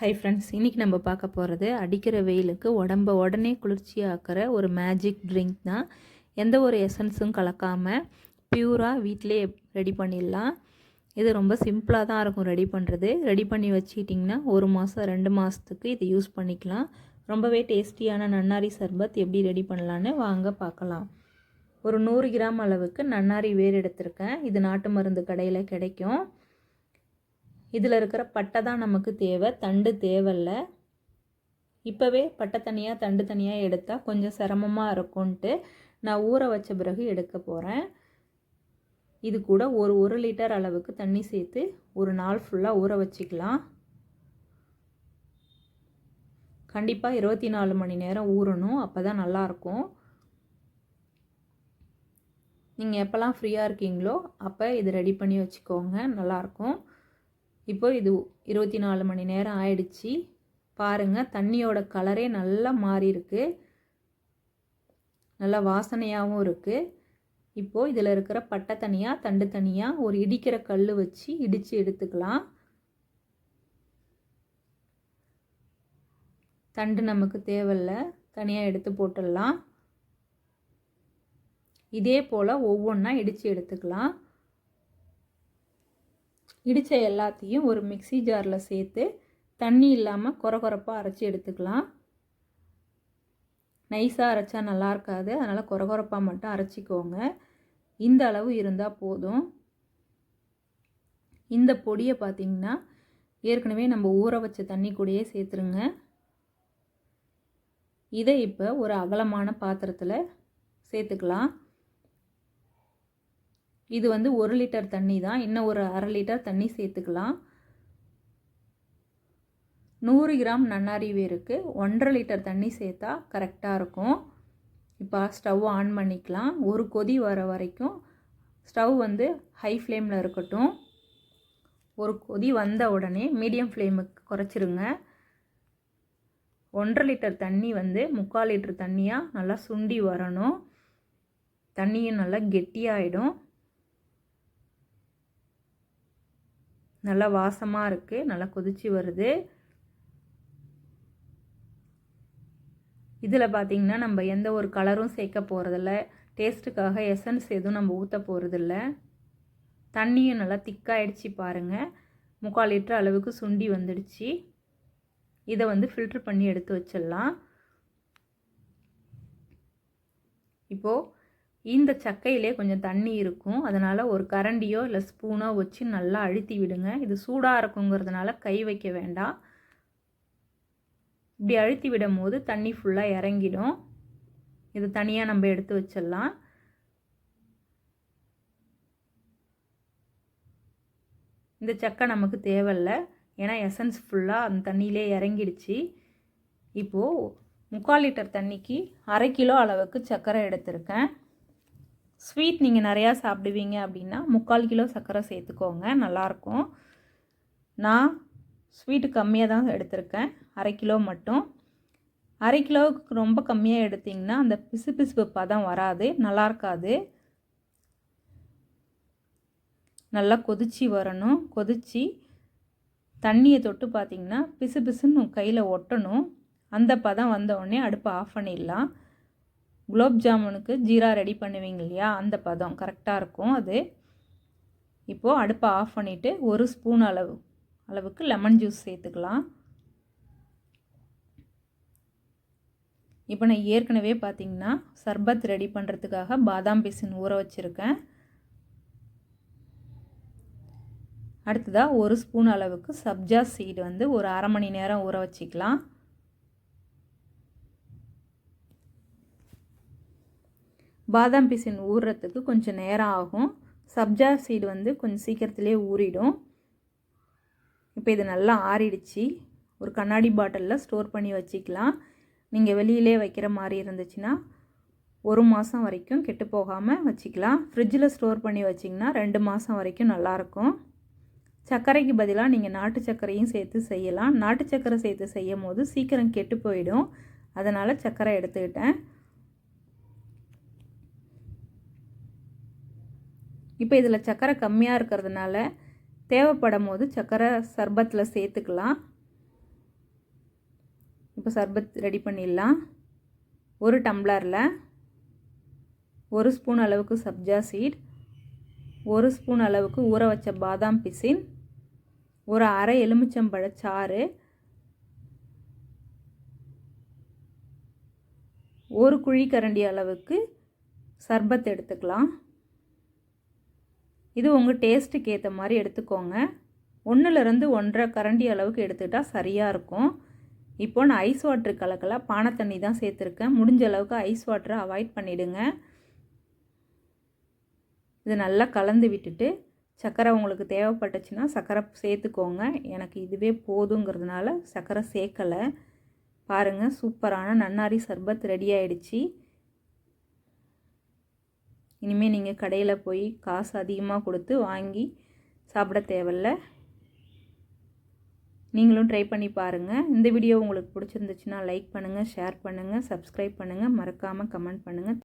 Hi friends இன்றைக்கி நம்ம பார்க்க போகிறது அடிக்கிற வெயிலுக்கு உடம்ப உடனே குளிர்ச்சியாக்குற ஒரு மேஜிக் ட்ரிங்க் தான். எந்த ஒரு எசன்ஸும் கலக்காமல் பியூராக வீட்டிலே ரெடி பண்ணிடலாம். இது ரொம்ப சிம்பிளாக தான் இருக்கும் ரெடி பண்ணுறது ரெடி பண்ணி வச்சுக்கிட்டிங்கன்னா ஒரு மாதம் ரெண்டு மாதத்துக்கு இதை யூஸ் பண்ணிக்கலாம். ரொம்பவே டேஸ்டியான நன்னாரி சர்பத் எப்படி ரெடி பண்ணலான்னு வாங்க பார்க்கலாம். ஒரு நூறு கிராம் அளவுக்கு நன்னாரி வேர் எடுத்திருக்கேன். இது நாட்டு மருந்து கடையில் கிடைக்கும். இதில் இருக்கிற பட்டை தான் நமக்கு தேவை. தண்டு தேவையில்ல. இப்போவே பட்டை தனியாக தண்டு தனியாக எடுத்தால் கொஞ்சம் சிரமமாக இருக்கும்ன்ட்டு நான் ஊற வச்ச பிறகு எடுக்க போகிறேன் இது கூட ஒரு ஒரு லிட்டர் அளவுக்கு தண்ணி சேர்த்து ஒரு நாள் ஃபுல்லாக ஊற வச்சுக்கலாம். கண்டிப்பாக இருபத்தி நாலு மணி நேரம் ஊறணும். அப்போ தான் நல்லாயிருக்கும் நீங்கள் எப்போல்லாம் ஃப்ரீயாக இருக்கீங்களோ அப்போ இது ரெடி பண்ணி வச்சுக்கோங்க. நல்லாயிருக்கும் இப்போ இது இருபத்தி நாலு மணி நேரம் ஆயிடுச்சு. பாருங்கள் தண்ணியோட கலரே நல்லா மாறி இருக்கு நல்லா வாசனையாகவும் இருக்குது இப்போது இதில் இருக்கிற பட்டை தனியாக தண்டு தனியாக ஒரு இடிக்கிற கல் வச்சு இடித்து எடுத்துக்கலாம். தண்டு நமக்கு தேவையில்ல. தனியாக எடுத்து போட்டுடலாம். இதே போல் ஒவ்வொன்றா இடித்து எடுத்துக்கலாம். இடித்த எல்லாத்தையும் ஒரு மிக்சி ஜாரில் சேர்த்து தண்ணி இல்லாமல் குறை குறைப்பாக அரைச்சி எடுத்துக்கலாம். நைஸாக அரைச்சா நல்லா இருக்காது. அதனால் குறை குறைப்பாக மட்டும் அரைச்சிக்கோங்க. இந்த அளவு இருந்தால் போதும். இந்த பொடியை பார்த்திங்கன்னா ஏற்கனவே நம்ம ஊற வச்ச தண்ணி கூடயே சேர்த்துருங்க. இதை இப்போ ஒரு அகலமான பாத்திரத்தில் சேர்த்துக்கலாம். இது வந்து ஒரு லிட்டர் தண்ணி தான். இன்னும் ஒரு அரை லிட்டர் தண்ணி சேர்த்துக்கலாம். நூறு கிராம் நன்னாரி வேருக்கு ஒன்றரை லிட்டர் தண்ணி சேர்த்தா கரெக்டாக இருக்கும். இப்போ ஸ்டவ் ஆன் பண்ணிக்கலாம். ஒரு கொதி வர வரைக்கும் ஸ்டவ் வந்து ஹை ஃப்ளேமில் இருக்கட்டும். ஒரு கொதி வந்த உடனே மீடியம் ஃப்ளேமுக்கு குறைச்சிருங்க. ஒன்றரை லிட்டர் தண்ணி வந்து முக்கால் லிட்டர் தண்ணியாக நல்லா சுண்டி வரணும். தண்ணியும் நல்லா கெட்டியாகிடும் நல்லா வாசமாக இருக்குது நல்லா கொதிச்சு வருது. இதில் பார்த்திங்கன்னா நம்ம எந்த ஒரு கலரும் சேர்க்க போகிறதில்ல டேஸ்ட்டுக்காக எசன்ஸ் எதுவும் நம்ம ஊற்ற போகிறதில்ல தண்ணியும் நல்லா திக்காயிடுச்சு பாருங்கள் முக்கால் லிட்டர் அளவுக்கு சுண்டி வந்துடுச்சு. இதை வந்து ஃபில்ட்ரு பண்ணி எடுத்து வச்சிடலாம். இப்போது இந்த சக்கையிலே கொஞ்சம் தண்ணி இருக்கும். அதனால் ஒரு கரண்டியோ இல்லை ஸ்பூனோ வச்சு நல்லா அழுத்தி விடுங்க. இது சூடாக இருக்குங்கிறதுனால கை வைக்க வேண்டாம். இப்படி அழுத்தி விடும் போது தண்ணி ஃபுல்லாக இறங்கிடும். இது தனியாக நம்ம எடுத்து வச்சிடலாம். இந்த சக்கை நமக்கு தேவையில்ல. ஏன்னா எசன்ஸ் ஃபுல்லாக அந்த தண்ணியிலே இறங்கிடுச்சு. இப்போது முக்கால் லிட்டர் தண்ணிக்கு அரை கிலோ அளவுக்கு சர்க்கரை எடுத்திருக்கேன். ஸ்வீட் நீங்கள் நிறையா சாப்பிடுவீங்க அப்படின்னா முக்கால் கிலோ சர்க்கரை சேர்த்துக்கோங்க நல்லாயிருக்கும். நான் ஸ்வீட்டு கம்மியாக தான் எடுத்திருக்கேன் அரை கிலோ மட்டும். அரை கிலோவுக்கு ரொம்ப கம்மியாக எடுத்திங்கன்னா அந்த பிசு பிசுப்பு பதம் வராது நல்லா இருக்காது நல்லா கொதிச்சு வரணும் கொதித்து தண்ணியை தொட்டு பார்த்திங்கன்னா பிசு பிசுன்னு கையில் ஒட்டணும். அந்த பதம் வந்தவுடனே அடுப்பை ஆஃப் பண்ணிடலாம். குலோப் ஜாமுனுக்கு ஜீரா ரெடி பண்ணுவீங்க இல்லையா? அந்த பதம் கரெக்டாக இருக்கும் அது. இப்போது அடுப்பை ஆஃப் பண்ணிவிட்டு ஒரு ஸ்பூன் அளவு அளவுக்கு லெமன் ஜூஸ் சேர்த்துக்கலாம். இப்போ நான் ஏற்கனவே பார்த்திங்கன்னா சர்பத் ரெடி பண்ணுறதுக்காக பாதாம் பிசின் ஊற வச்சுருக்கேன். அடுத்ததாக ஒரு ஸ்பூன் அளவுக்கு சப்ஜா சீடு வந்து ஒரு அரை மணி நேரம் ஊற வச்சிக்கலாம். பாதாம் பிசின் ஊறுறதுக்கு கொஞ்சம் நேரம் ஆகும். சப்ஜா சீடு வந்து கொஞ்சம் சீக்கிரத்துலேயே ஊறிடும். இப்போ இது நல்லா ஆறிடுச்சு. ஒரு கண்ணாடி பாட்டிலில் ஸ்டோர் பண்ணி வச்சுக்கலாம். நீங்கள் வெளியிலே வைக்கிற மாதிரி இருந்துச்சுன்னா ஒரு மாதம் வரைக்கும் கெட்டு போகாமல் வச்சுக்கலாம். ஃப்ரிட்ஜில் ஸ்டோர் பண்ணி வச்சிங்கன்னா ரெண்டு மாதம் வரைக்கும் நல்லாயிருக்கும் சர்க்கரைக்கு பதிலாக நீங்கள் நாட்டு சர்க்கரையும் சேர்த்து செய்யலாம். நாட்டு சர்க்கரை சேர்த்து செய்யும் போது சீக்கிரம் கெட்டு போயிடும். அதனால் சர்க்கரை எடுத்துக்கிட்டேன். இப்போ இதில் சர்க்கரை கம்மியாக இருக்கிறதுனால தேவைப்படும் போது சர்க்கரை சர்பத்தில் சேர்த்துக்கலாம். இப்போ சர்பத் ரெடி பண்ணிடலாம். ஒரு டம்ளரில் ஒரு ஸ்பூன் அளவுக்கு சப்ஜா சீட் ஒரு ஸ்பூன் அளவுக்கு ஊற வச்ச பாதாம் பிசின் ஒரு அரை எலுமிச்சம்பழ சாறு ஒரு குழிக்கரண்டி அளவுக்கு சர்பத் எடுத்துக்கலாம். இது உங்கள் டேஸ்ட்டுக்கு ஏற்ற மாதிரி எடுத்துக்கோங்க. ஒன்றுலேருந்து ஒன்றரை கரண்டி அளவுக்கு எடுத்துக்கிட்டால் சரியாக இருக்கும். இப்போ நான் ஐஸ் வாட்டர் கலக்கல பானை தண்ணி தான் சேர்த்துருக்கேன். முடிஞ்ச அளவுக்கு ஐஸ் வாட்டரை அவாய்ட் பண்ணிவிடுங்க இது நல்லா கலந்து விட்டுட்டு சர்க்கரை உங்களுக்கு தேவைப்பட்டுச்சுன்னா சர்க்கரை சேர்த்துக்கோங்க. எனக்கு இதுவே போதுங்கிறதுனால சர்க்கரை சேர்க்கலை. பாருங்கள் சூப்பரான நன்னாரி சர்பத் ரெடி ஆயிடுச்சு. இனிமேல் நீங்கள் கடையில் போய் காசு அதிகமாக கொடுத்து வாங்கி சாப்பிட தேவையில்ல. நீங்களும் ட்ரை பண்ணி பாருங்கள் இந்த வீடியோ உங்களுக்கு பிடிச்சிருந்துச்சுன்னா லைக் பண்ணுங்கள் ஷேர் பண்ணுங்கள் சப்ஸ்கிரைப் பண்ணுங்கள் மறக்காமல் கமெண்ட் பண்ணுங்கள்